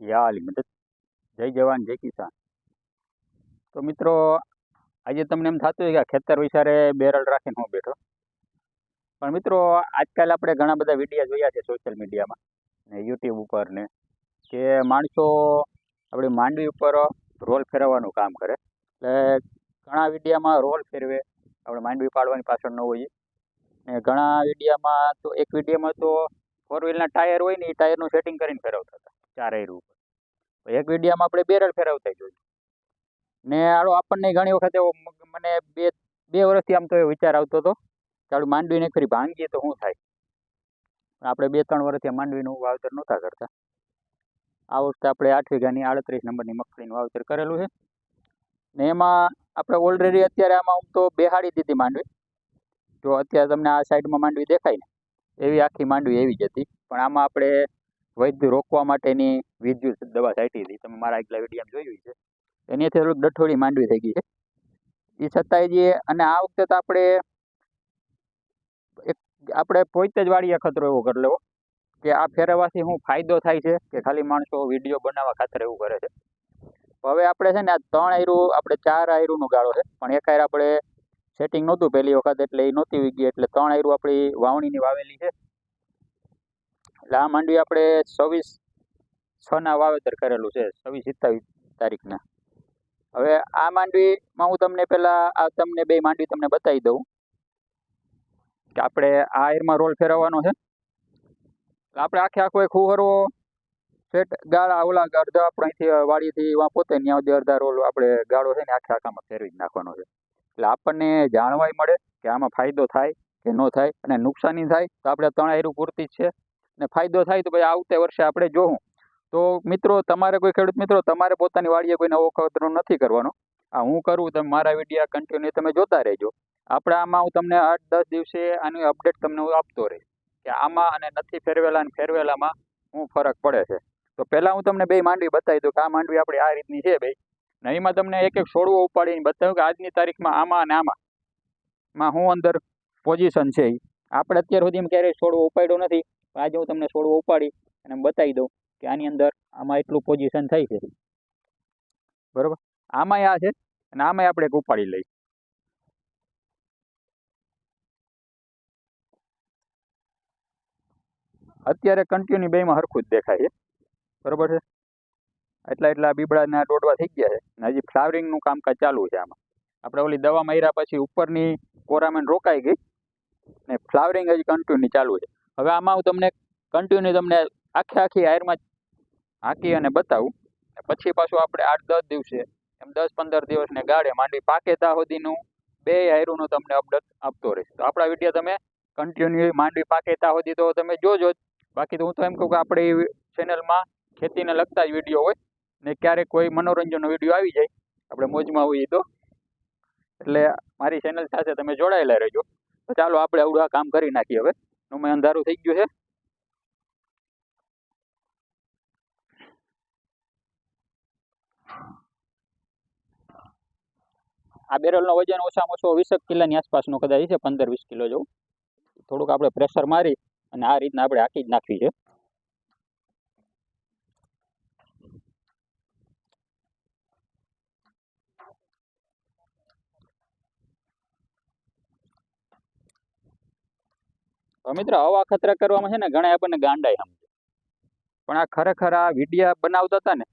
યા અલી મદદ. જય જવાન, જય કિસાન. તો મિત્રો, આજે તમને એમ થતું હોય કે ખેતર વિચારે બેરલ રાખીને હું બેઠો. પણ મિત્રો, આજકાલ આપણે ઘણા બધા વિડીયા જોયા છે સોશિયલ મીડિયામાં ને યુટ્યુબ ઉપર ને, કે માણસો આપણી માંડવી ઉપર રોલ ફેરવવાનું કામ કરે. એટલે ઘણા વિડીયામાં રોલ ફેરવે આપણે માંડવી પાડવાની પાછળ ન હોઈએ. ને ઘણા વિડીયામાં તો એક વિડીયામાં તો ફોર વ્હીલના ટાયર હોય ને, એ ટાયરનું સેટિંગ કરીને ફેરવતા હતા. ચાર રૂપ એક વિડીયામાં આપણે બેરલ ફેરવતા જોઈએ ને આડો આપણને ઘણી વખત એવો મને બે બે વર્ષથી આમ તો એ વિચાર આવતો હતો ચાલુ માંડવીને ફરી ભાંગીએ તો શું થાય? આપણે બે, ત્રણ વર્ષથી માંડવીનું વાવેતર નહોતા કરતા. આ વખતે આપણે આઠ વીઘાની આડત્રીસ નંબરની મગફળીનું વાવેતર કરેલું છે. ને એમાં આપણે ઓલરેડી અત્યારે આમાં હું તો બેહાડી દીધી માંડવી. જો અત્યારે તમને આ સાઈડમાં માંડવી દેખાય ને, એવી આખી માંડવી એવી જ હતી. પણ આમાં આપણે વૈદ્ય રોકવા માટેની વિદ્યુત દવા છાંટી હતી. તમે મારા એકલા વિડીયોમાં જોયું છે એની થોડુંક ડઠોળી માંડવી થઈ ગઈ છે. એ છતાંય જે, અને આ વખતે તો આપણે એક, આપણે પોતે જ વાળી અખતરો એવો કરી લેવો, કે આ ફેરવવાથી શું ફાયદો થાય છે, કે ખાલી માણસો વીડિયો બનાવવા ખાતર એવું કરે છે. હવે આપણે છે ને, આ ત્રણ આયરું, આપણે ચાર આયરુંનો ગાળો છે. પણ એક આયર આપણે સેટિંગ નહોતું પહેલી વખત, એટલે એ નહોતી વીગી, એટલે ત્રણ આયરું આપણી વાવણીની વાવેલી છે. એટલે આ માંડવી આપણે છવ્વીસ છના વાવેતર કરેલું છે, છવ્વીસ સત્તાવીસ તારીખના. હવે આ માંડવીમાં હું તમને પહેલાં આ તમને બે માંડવી તમને બતાવી દઉં કે આપણે આ એરમાં રોલ ફેરવવાનો છે. આપણે આખે આખો એક હુહરો સેટ ગાળા, ઓલા અડધા આપણે અહીંથી વાડીથી પોતે ત્યાં સુધી અડધા રોલ આપણે ગાળો છે ને આખે આખામાં ફેરવી જ નાખવાનો છે. એટલે આપણને જાણવાય મળે કે આમાં ફાયદો થાય કે ન થાય અને નુકસાની થાય તો આપણે ત્રણ આયરું પૂરતી જ છે. અને ફાયદો થાય તો ભાઈ આવતા વર્ષે આપણે જોવું તો મિત્રો, તમારે કોઈ ખેડૂત મિત્રો, તમારે પોતાની વાડીએ કોઈ નવો ખતરો નથી કરવાનો. આ હું કરું તમે મારા વિડીયા કન્ટિન્યુ તમે જોતા રહેજો. આપણે આમાં હું તમને આઠ દસ દિવસે આની અપડેટ તમને હું આપતો રહીશ કે આમાં અને નથી ફેરવેલા અને ફેરવેલામાં હું ફરક પડે છે. તો પહેલાં હું તમને બે માંડવી બતાવી દઉં કે આ માંડવી આપણી આ રીતની છે ભાઈ. ને એમાં તમને એક એક છોડવો ઉપાડીને બતાવ્યું કે આજની તારીખમાં આમાં અને આમાં. માં હું અંદર પોઝિશન છે આપણે અત્યાર સુધી ક્યારેય છોડવો ઉપાડ્યો નથી. પણ આજે હું તમને છોડવો ઉપાડી અને બતાવી દઉં કે આની અંદર આમાં એટલું પોઝિશન થઈ છે. બરોબર? આમાંય આ છે અને આમાંય આપણે એક ઉપાડી લઈ અત્યારે કન્ટિન્યુ બેમાં હરખું જ દેખાય છે. બરોબર છે? એટલા એટલા બીબડાના દોડવા થઈ ગયા છે અને હજી ફ્લાવરિંગનું કામકાજ ચાલુ છે આમાં. આપણે ઓલી દવા માર્યા પછી ઉપરની કોરામેન રોકાઈ ગઈ ને ફ્લાવરિંગ હજી કન્ટિન્યુ ચાલુ છે. હવે આમાં હું તમને કન્ટિન્યુ તમને આખી આખી આયરમાં હાંકી અને બતાવું. પછી પાછું આપણે આઠ દસ દિવસે, એમ દસ પંદર દિવસને ગાળે માંડી પાકે ત્યાં સુધીનું બે આયરુંનું તમને અપડેટ આપતો રહીશ. તો આપણા વીડિયો તમે કન્ટિન્યુ માંડવી પાકે ત્યાં સુધી તો તમે જોજો જ. બાકી તો હું તો એમ કહું કે આપણી ચેનલમાં ખેતીને લગતા જ વીડિયો હોય ને ક્યારેક કોઈ મનોરંજનનો વીડિયો આવી જાય, આપણે મોજમાં હોઈએ તો. એટલે મારી ચેનલ સાથે તમે જોડાયેલા રહેજો. તો ચાલો આપણે આવડું આ કામ કરી નાખીએ હવે. મેં અંધારું થઈ ગયું છે. આ બેરલનો વજન ઓછામાં ઓછો વીસેક કિલોની આસપાસનો કદાચ છે પંદર વીસ કિલો જેવું. થોડુંક આપણે પ્રેશર મારી અને આ રીતના આપણે આખી જ નાખવી છે. મિત્ર હવા ખતરા કરવામાં છે ને ઘણા આપણને ગાંડાય સમજે. પણ આ ખરેખર આ વિડીયા બનાવતા હતા ને,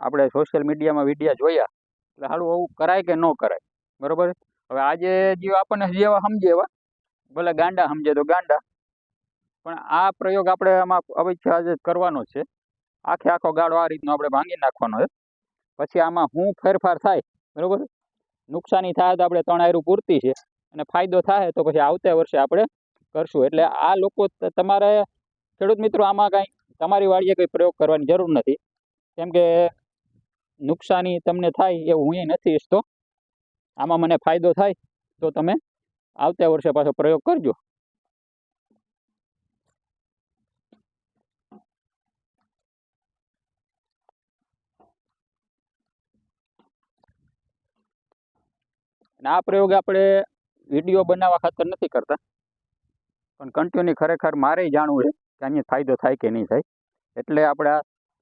આપણે સોશિયલ મીડિયામાં વિડીયા જોયા, એટલે હાલું આવું કરાય કે ન કરાય, બરોબર? હવે આજે જે આપણને જેવા સમજે એવા, ભલે ગાંડા સમજે તો ગાંડા. પણ આ પ્રયોગ આપણે આમાં અવશ્ય આજે કરવાનો છે. આખે આખો ગાળો આ રીતનો આપણે ભાંગી નાખવાનો છે. પછી આમાં હું ફેરફાર થાય, બરોબર? નુકસાની થાય તો આપણે ત્રણ આયરું પૂરતી છે. અને ફાયદો થાય તો પછી આવતા વર્ષે આપણે કરશું. એટલે આ લોકો તમારે ખેડૂત મિત્રો, આમાં કાંઈ તમારી વાડીએ કંઈ પ્રયોગ કરવાની જરૂર નથી. કેમ કે નુકસાની તમને થાય એવું હું નથી ઈચ્છતો. આમાં મને ફાયદો થાય તો તમે આવતા વર્ષે પાછો પ્રયોગ કરજો. આ પ્રયોગ આપણે વીડિયો બનાવવા ખાતર નથી કરતા. પણ કન્ટિન્યુ ખરેખર મારે જાણવું છે કે અહીંયા ફાયદો થાય કે નહીં થાય. એટલે આપણે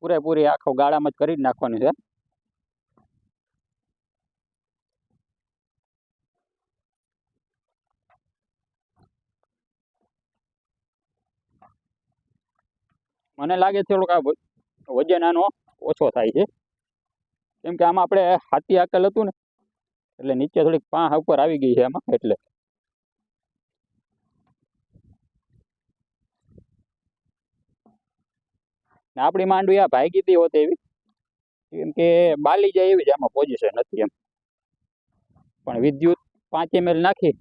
પૂરેપૂરી આખો ગાળામાં જ કરી જ નાખવાની છે. મને લાગે છે થોડુંક આ વજન આનો ઓછો થાય છે. કેમ કે આમાં આપણે હાથી આકલ હતું ને, એટલે નીચે થોડીક પાંખ ઉપર આવી ગઈ છે આમાં, એટલે ને આપણી માંડવી આ ભાગી હતી હોત એવી. કેમ કે બાલી જાય એવી જ આમાં પોઝિશન નથી એમ. પણ વિદ્યુત પાંચ એમએલ નાખી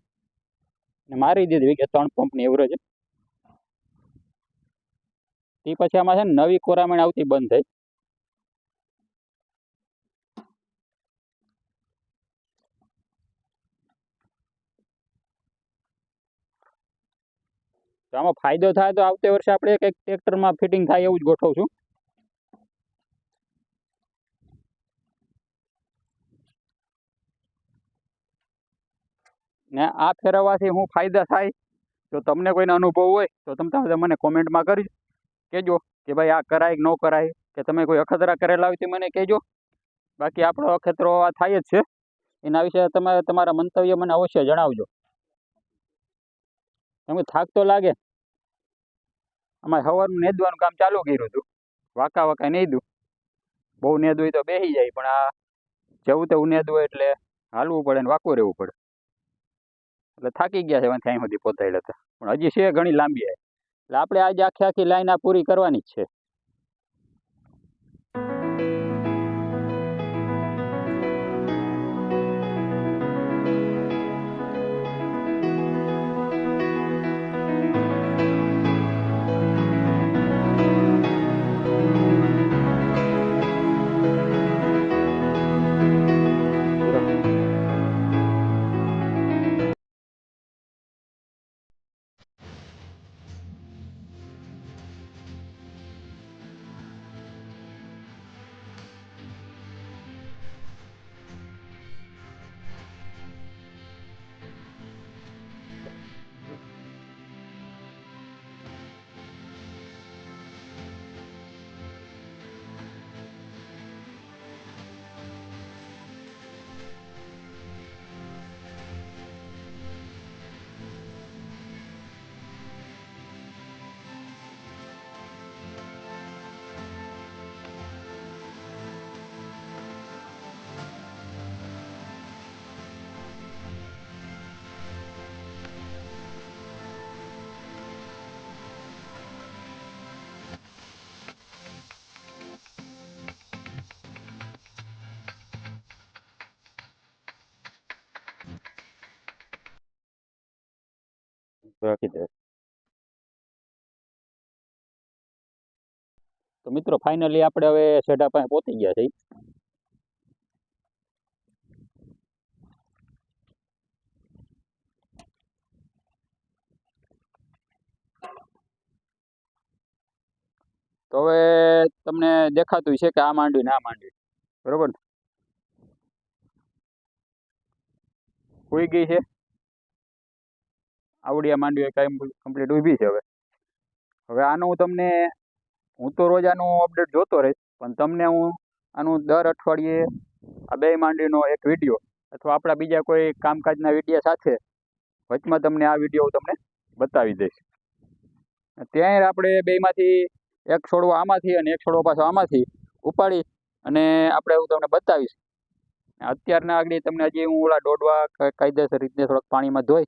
ને મારી દીધી કે ત્રણ પંપની એવરેજ તે પછી આમાં છે ને નવી કોરામણ આવતી બંધ થઈ. તો આમાં ફાયદો થાય તો આવતે વર્ષે આપણે કંઈક ટ્રેક્ટરમાં ફિટિંગ થાય એવું જ ગોઠવશું. ને આ ફેરવવાથી હું ફાયદા થાય? જો તમને કોઈનો અનુભવ હોય, તો તમે મને કોમેન્ટમાં કરી કહેજો કે ભાઈ આ કરાય કે ન કરાય, કે તમે કોઈ અખતરા કરેલા હોય તે મને કહેજો. બાકી આપણો અખતરો આ થાય જ છે. એના વિશે તમે તમારા મંતવ્ય મને અવશ્ય જણાવજો. કે થાક તો લાગે. અમારે સવારનું નેદવાનું કામ ચાલુ કર્યું હતું. વાંકા વાંકા નેદું બહુ નેદું હોય તો બેસી જાય, પણ આ જવું તેવું નેદવું એટલે હાલવું પડે ને વાંકું રહેવું પડે. એટલે થાકી ગયા છે એમાં અહીં સુધી પહોંચાડ્યા હતા પણ હજી છે ઘણી લાંબી એટલે આપણે આજે આખી આખી લાઈન આ પૂરી કરવાની જ છે. રાખી દે તો મિત્રો ફાઇનલી આપણે હવે સેઢા પાસે પહોંચી ગયા છે તો હવે તમને દેખાતું છે કે આ માંડવી ને આ માંડવી. બરોબર ઉઈ ગઈ છે. આવડી આ માંડવી કાંઈ કમ્પ્લીટ ઊભી છે હવે. હવે આનું હું તમને, હું તો રોજ આનું અપડેટ જોતો રહીશ, પણ તમને હું આનું દર અઠવાડિયે આ બે માંડવીનો એક વીડિયો અથવા આપણા બીજા કોઈ કામકાજના વીડિયો સાથે વચમાં તમને આ વીડિયો હું તમને બતાવી દઈશ. ત્યાં આપણે બેમાંથી એક છોડવો આમાંથી અને એક છોડવો પાછો આમાંથી ઉપાડી અને આપણે હું તમને બતાવીશ. અત્યારના આગળ તમને હજી હું ઓલા દોડવા કાયદેસર રીતે થોડાક પાણીમાં ધોઈ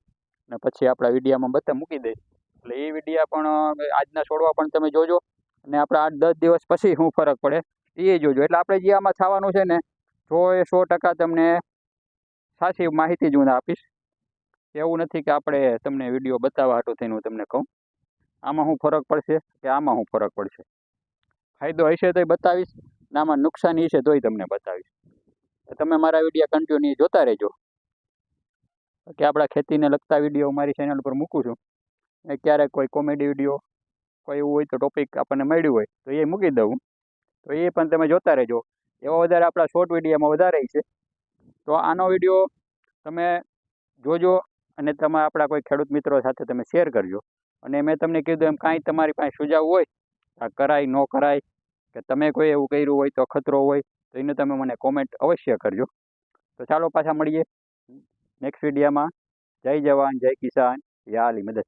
અને પછી આપણા વિડીયામાં બધા મૂકી દઈશ એટલે એ વિડીયા પણ આજના છોડવા પણ તમે જોજો. અને આપણે આઠ દસ દિવસ પછી શું ફરક પડે, એ જોજો. એટલે આપણે જે આમાં થવાનું છે ને, જો એ સો ટકા તમને સાચી માહિતી જ હું આપીશ. એવું નથી કે આપણે તમને વીડિયો બતાવવા હાટું થઈને હું તમને કહું. આમાં શું ફરક પડશે કે આમાં શું ફરક પડશે. ફાયદો હશે તોય બતાવીશ ને આમાં નુકસાની હશે તોય તમને બતાવીશ. તમે મારા વિડીયા કન્ટિન્યુ જોતા રહેજો. કે આપણા ખેતીને લગતા વીડિયો મારી ચેનલ પર મૂકું છું. ક્યારેક કોઈ કોમેડી વીડિયો કોઈ એવું હોય તો ટોપિક આપણને મળ્યું હોય તો એ મૂકી દઉં. તો એ પણ તમે જોતા રહેજો. એવા વધારે આપણા શોર્ટ વિડીયોમાં વધારે છે. તો આનો વીડિયો તમે જોજો અને તમે આપણા કોઈ ખેડૂત મિત્રો સાથે તમે શેર કરજો. અને મેં તમને કીધું એમ કાંઈ તમારી પાસે સુઝાવ હોય, આ કરાય, ન કરાય, કે તમે કોઈ એવું કર્યું હોય તો ખતરો હોય, તો એને તમે મને કોમેન્ટ અવશ્ય કરજો. તો ચાલો પાછા મળીએ. નેક્સ્ટ વિડીયોમાં જય જવાન જય કિસાન. યા અલી મદદ.